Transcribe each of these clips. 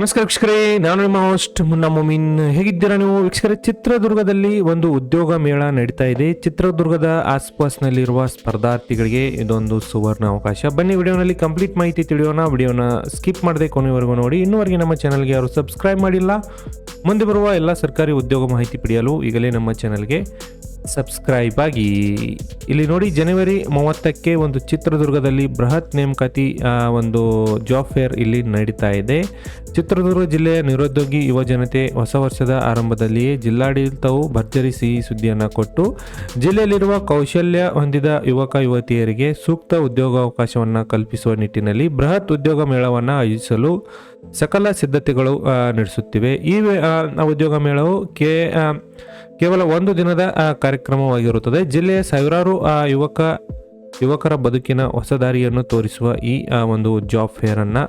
ನಮಸ್ಕಾರ ವೀಕ್ಷಕರೇ, ನಾನು ನಿಮ್ಮ ಹೋಸ್ಟ್ ಮುನ್ನ ಮೊಮಿನ್. ಹೇಗಿದ್ದೀರಾ ನೀವು ವೀಕ್ಷಕರೇ? ಚಿತ್ರದುರ್ಗದಲ್ಲಿ ಒಂದು ಉದ್ಯೋಗ ಮೇಳ ನಡೀತಾ ಇದೆ. ಚಿತ್ರದುರ್ಗದ ಆಸ್ಪಾಸ್ನಲ್ಲಿರುವ ಸ್ಪರ್ಧಾರ್ಥಿಗಳಿಗೆ ಇದೊಂದು ಸುವರ್ಣ ಅವಕಾಶ. ಬನ್ನಿ, ವಿಡಿಯೋನಲ್ಲಿ ಕಂಪ್ಲೀಟ್ ಮಾಹಿತಿ ತಿಳಿಯೋಣ. ವಿಡಿಯೋನ ಸ್ಕಿಪ್ ಮಾಡದೆ ಕೊನೆವರೆಗೂ ನೋಡಿ. ಇನ್ನುವರೆಗೆ ನಮ್ಮ ಚಾನಲ್ಗೆ ಯಾರು ಸಬ್ಸ್ಕ್ರೈಬ್ ಮಾಡಿಲ್ಲ, ಮುಂದೆ ಬರುವ ಎಲ್ಲ ಸರ್ಕಾರಿ ಉದ್ಯೋಗ ಮಾಹಿತಿ ಪಡೆಯಲು ಈಗಲೇ ನಮ್ಮ ಚಾನಲ್ಗೆ ಸಬ್ಸ್ಕ್ರೈಬ್ ಆಗಿ. ಇಲ್ಲಿ ನೋಡಿ ಜನವರಿ ಮೂವತ್ತಕ್ಕೆ ಒಂದು ಚಿತ್ರದುರ್ಗದಲ್ಲಿ ಬೃಹತ್ ನೇಮಕಾತಿ ಒಂದು ಜಾಬ್ ಫೇರ್ ಇಲ್ಲಿ ನಡೀತಾ ಇದೆ. ಚಿತ್ರದುರ್ಗ ಜಿಲ್ಲೆಯ ನಿರುದ್ಯೋಗಿ ಯುವ ಜನತೆ ಹೊಸ ವರ್ಷದ ಆರಂಭದಲ್ಲಿಯೇ ಜಿಲ್ಲಾಡಳಿತವು ಭರ್ಜರಿ ಸಿಹಿ ಸುದ್ದಿಯನ್ನು ಕೊಟ್ಟು, ಜಿಲ್ಲೆಯಲ್ಲಿರುವ ಕೌಶಲ್ಯ ಹೊಂದಿದ ಯುವಕ ಯುವತಿಯರಿಗೆ ಸೂಕ್ತ ಉದ್ಯೋಗಾವಕಾಶವನ್ನು ಕಲ್ಪಿಸುವ ನಿಟ್ಟಿನಲ್ಲಿ ಬೃಹತ್ ಉದ್ಯೋಗ ಮೇಳವನ್ನು ಆಯೋಜಿಸಲು ಸಕಲ ಸಿದ್ಧತೆಗಳು ನಡೆಸುತ್ತಿವೆ. ಈ ಉದ್ಯೋಗ ಮೇಳವು ಕೆ ಕೇವಲ ಒಂದು ದಿನದ ಕಾರ್ಯಕ್ರಮವಾಗಿರುತ್ತದೆ. ಜಿಲ್ಲೆಯ ಸಾವಿರಾರು ಯುವಕ, ಯುವಕರ ಬದುಕಿನ ಹೊಸ ದಾರಿಯನ್ನು ತೋರಿಸುವ ಈ ಒಂದು ಜಾಬ್ ಫೇರನ್ನು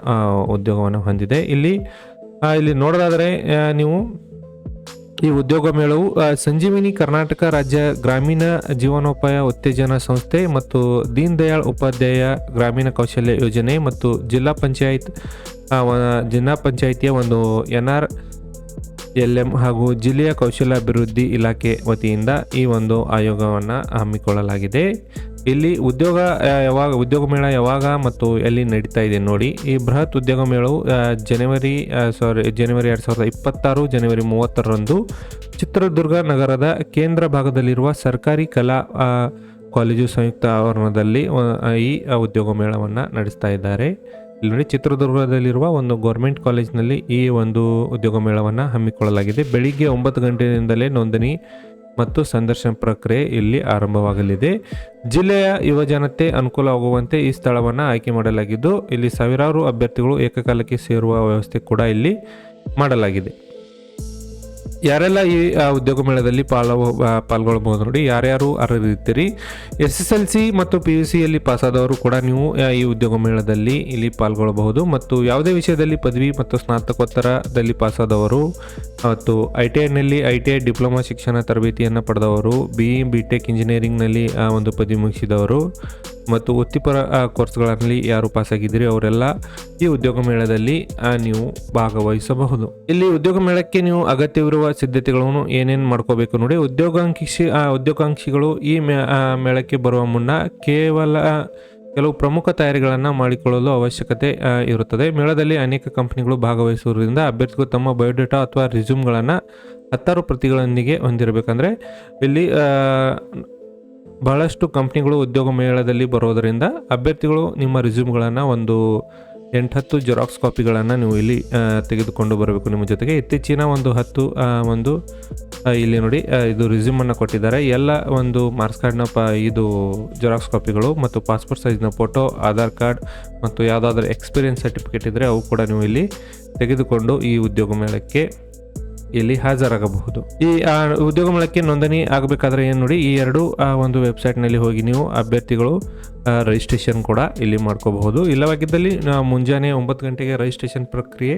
ಉದ್ಯೋಗವನ್ನು ಹೊಂದಿದೆ. ಇಲ್ಲಿ ಇಲ್ಲಿ ನೋಡೋದಾದರೆ ನೀವು ಈ ಉದ್ಯೋಗ ಮೇಳವು ಸಂಜೀವಿನಿ ಕರ್ನಾಟಕ ರಾಜ್ಯ ಗ್ರಾಮೀಣ ಜೀವನೋಪಾಯ ಉತ್ತೇಜನ ಸಂಸ್ಥೆ ಮತ್ತು ದೀನ್ ದಯಾಳ್ ಉಪಾಧ್ಯಾಯ ಗ್ರಾಮೀಣ ಕೌಶಲ್ಯ ಯೋಜನೆ ಮತ್ತು ಜಿಲ್ಲಾ ಪಂಚಾಯತ್ ಜಿಲ್ಲಾ ಪಂಚಾಯಿತಿಯ ಒಂದು ಎನ್ ಆರ್ ಎಲ್ ಎಂ ಹಾಗೂ ಜಿಲ್ಲೆಯ ಕೌಶಲ್ಯಾಭಿವೃದ್ಧಿ ಇಲಾಖೆ ವತಿಯಿಂದ ಈ ಒಂದು ಆಯೋಗವನ್ನು ಹಮ್ಮಿಕೊಳ್ಳಲಾಗಿದೆ. ಇಲ್ಲಿ ಉದ್ಯೋಗ ಯಾವಾಗ, ಉದ್ಯೋಗ ಮೇಳ ಯಾವಾಗ ಮತ್ತು ಎಲ್ಲಿ ನಡೀತಾ ಇದೆ ನೋಡಿ. ಈ ಬೃಹತ್ ಉದ್ಯೋಗ ಮೇಳವು ಜನವರಿ ಸಾರಿ ಜನವರಿ ಎರಡು ಸಾವಿರದ ಇಪ್ಪತ್ತಾರು, ಜನವರಿ ಮೂವತ್ತರಂದು ಚಿತ್ರದುರ್ಗ ನಗರದ ಕೇಂದ್ರ ಭಾಗದಲ್ಲಿರುವ ಸರ್ಕಾರಿ ಕಲಾ ಕಾಲೇಜು ಸಂಯುಕ್ತ ಆವರಣದಲ್ಲಿ ಈ ಉದ್ಯೋಗ ಮೇಳವನ್ನು ನಡೆಸ್ತಾ ಇದ್ದಾರೆ. ಇಲ್ಲಿ ನೋಡಿ, ಚಿತ್ರದುರ್ಗದಲ್ಲಿರುವ ಒಂದು ಗೌರ್ಮೆಂಟ್ ಕಾಲೇಜಿನಲ್ಲಿ ಈ ಒಂದು ಉದ್ಯೋಗ ಮೇಳವನ್ನು ಹಮ್ಮಿಕೊಳ್ಳಲಾಗಿದೆ. ಬೆಳಿಗ್ಗೆ ಒಂಬತ್ತು ಗಂಟೆಯಿಂದಲೇ ನೋಂದಣಿ ಮತ್ತು ಸಂದರ್ಶನ ಪ್ರಕ್ರಿಯೆ ಇಲ್ಲಿ ಆರಂಭವಾಗಲಿದೆ. ಜಿಲ್ಲೆಯ ಯುವಜನತೆ ಅನುಕೂಲವಾಗುವಂತೆ ಈ ಸ್ಥಳವನ್ನು ಆಯ್ಕೆ ಮಾಡಲಾಗಿದ್ದು, ಇಲ್ಲಿ ಸಾವಿರಾರು ಅಭ್ಯರ್ಥಿಗಳು ಏಕಕಾಲಕ್ಕೆ ಸೇರುವ ವ್ಯವಸ್ಥೆ ಕೂಡ ಇಲ್ಲಿ ಮಾಡಲಾಗಿದೆ. ಯಾರೆಲ್ಲ ಈ ಉದ್ಯೋಗ ಮೇಳದಲ್ಲಿ ಪಾಲ್ ಪಾಲ್ಗೊಳ್ಬಹುದು ನೋಡಿ, ಯಾರ್ಯಾರು ಅರ್ಹರಿರ್ತೀರಿ ಎಸ್ ಎಸ್ ಎಲ್ ಸಿ ಮತ್ತು ಪಿ ಯು ಸಿಯಲ್ಲಿ ಪಾಸಾದವರು ಕೂಡ ನೀವು ಈ ಉದ್ಯೋಗ ಮೇಳದಲ್ಲಿ ಇಲ್ಲಿ ಪಾಲ್ಗೊಳ್ಳಬಹುದು ಮತ್ತು ಯಾವುದೇ ವಿಷಯದಲ್ಲಿ ಪದವಿ ಮತ್ತು ಸ್ನಾತಕೋತ್ತರದಲ್ಲಿ ಪಾಸಾದವರು ಮತ್ತು ಐ ಟಿ ಐನಲ್ಲಿ ಐ ಟಿ ಐ ಡಿಪ್ಲೊಮಾ ಶಿಕ್ಷಣ ತರಬೇತಿಯನ್ನು ಪಡೆದವರು, ಬಿ ಇ ಬಿ ಟೆಕ್ ಇಂಜಿನಿಯರಿಂಗ್ನಲ್ಲಿ ಒಂದು ಪದವಿ ಮುಗಿಸಿದವರು ಮತ್ತು ವೃತ್ತಿಪರ ಕೋರ್ಸ್ಗಳಲ್ಲಿ ಯಾರು ಪಾಸಾಗಿದ್ದೀರಿ ಅವರೆಲ್ಲ ಈ ಉದ್ಯೋಗ ಮೇಳದಲ್ಲಿ ನೀವು ಭಾಗವಹಿಸಬಹುದು. ಇಲ್ಲಿ ಉದ್ಯೋಗ ಮೇಳಕ್ಕೆ ನೀವು ಅಗತ್ಯವಿರುವ ಸಿದ್ಧತೆಗಳನ್ನು ಏನೇನು ಮಾಡ್ಕೋಬೇಕು ನೋಡಿ, ಉದ್ಯೋಗಾಂಕ್ಷಿ ಉದ್ಯೋಗಾಂಕ್ಷಿಗಳು ಈ ಮೇಳಕ್ಕೆ ಬರುವ ಮುನ್ನ ಕೇವಲ ಕೆಲವು ಪ್ರಮುಖ ತಯಾರಿಗಳನ್ನು ಮಾಡಿಕೊಳ್ಳಲು ಅವಶ್ಯಕತೆ ಇರುತ್ತದೆ. ಮೇಳದಲ್ಲಿ ಅನೇಕ ಕಂಪನಿಗಳು ಭಾಗವಹಿಸುವುದರಿಂದ ಅಭ್ಯರ್ಥಿಗಳು ತಮ್ಮ ಬಯೋಡೇಟಾ ಅಥವಾ ರಿಸ್ಯೂಮ್ಗಳನ್ನು ಹತ್ತಾರು ಪ್ರತಿಗಳೊಂದಿಗೆ ಹೊಂದಿರಬೇಕಂದ್ರೆ, ಇಲ್ಲಿ ಬಹಳಷ್ಟು ಕಂಪ್ನಿಗಳು ಉದ್ಯೋಗ ಮೇಳದಲ್ಲಿ ಬರೋದರಿಂದ ಅಭ್ಯರ್ಥಿಗಳು ನಿಮ್ಮ ರಿಸ್ಯೂಮ್ಗಳನ್ನು ಒಂದು ಎಂಟತ್ತು ಜೆರಾಕ್ಸ್ ಕಾಪಿಗಳನ್ನು ನೀವು ಇಲ್ಲಿ ತೆಗೆದುಕೊಂಡು ಬರಬೇಕು ನಿಮ್ಮ ಜೊತೆಗೆ. ಇತ್ತೀಚಿನ ಒಂದು ಹತ್ತು ಒಂದು ಇಲ್ಲಿ ನೋಡಿ ಇದು ರಿಸ್ಯೂಮನ್ನು ಕೊಟ್ಟಿದ್ದಾರೆ. ಎಲ್ಲ ಒಂದು ಮಾರ್ಕ್ಸ್ ಕಾರ್ಡ್ನ ಪ, ಇದು ಜೆರಾಕ್ಸ್ ಕಾಪಿಗಳು ಮತ್ತು ಪಾಸ್ಪೋರ್ಟ್ ಸೈಜ್ನ ಫೋಟೋ, ಆಧಾರ್ ಕಾರ್ಡ್ ಮತ್ತು ಯಾವುದಾದ್ರೂ ಎಕ್ಸ್ಪೀರಿಯನ್ಸ್ ಸರ್ಟಿಫಿಕೇಟ್ ಇದ್ದರೆ ಅವು ಕೂಡ ನೀವು ಇಲ್ಲಿ ತೆಗೆದುಕೊಂಡು ಈ ಉದ್ಯೋಗ ಮೇಳಕ್ಕೆ ಇಲ್ಲಿ ಹಾಜರಾಗಬಹುದು. ಈ ಉದ್ಯೋಗ ಮೇಳಕ್ಕೆ ನೋಂದಣಿ ಆಗಬೇಕಾದ್ರೆ ಏನು ನೋಡಿ ಈ ಎರಡು ಆ, ಒಂದು ವೆಬ್ಸೈಟ್ನಲ್ಲಿ ಹೋಗಿ ನೀವು ಅಭ್ಯರ್ಥಿಗಳು ರಿಜಿಸ್ಟ್ರೇಷನ್ ಕೂಡ ಇಲ್ಲಿ ಮಾಡ್ಕೋಬಹುದು. ಇಲ್ಲವಾಗಿದ್ದಲ್ಲಿ ಮುಂಜಾನೆ ಒಂಬತ್ತು ಗಂಟೆಗೆ ರಿಜಿಸ್ಟ್ರೇಷನ್ ಪ್ರಕ್ರಿಯೆ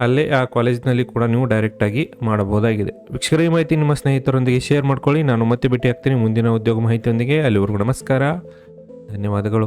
ಅಲ್ಲೇ ಆ ಕಾಲೇಜ್ನಲ್ಲಿ ಕೂಡ ನೀವು ಡೈರೆಕ್ಟಾಗಿ ಮಾಡಬಹುದಾಗಿದೆ. ವೀಕ್ಷಕರ ಈ ಮಾಹಿತಿ ನಿಮ್ಮ ಸ್ನೇಹಿತರೊಂದಿಗೆ ಶೇರ್ ಮಾಡ್ಕೊಳ್ಳಿ. ನಾನು ಮತ್ತೆ ಭೇಟಿ ಆಗ್ತೀನಿ ಮುಂದಿನ ಉದ್ಯೋಗ ಮಾಹಿತಿಯೊಂದಿಗೆ. ಅಲ್ಲಿವರೆಗೂ ನಮಸ್ಕಾರ. ಧನ್ಯವಾದಗಳು.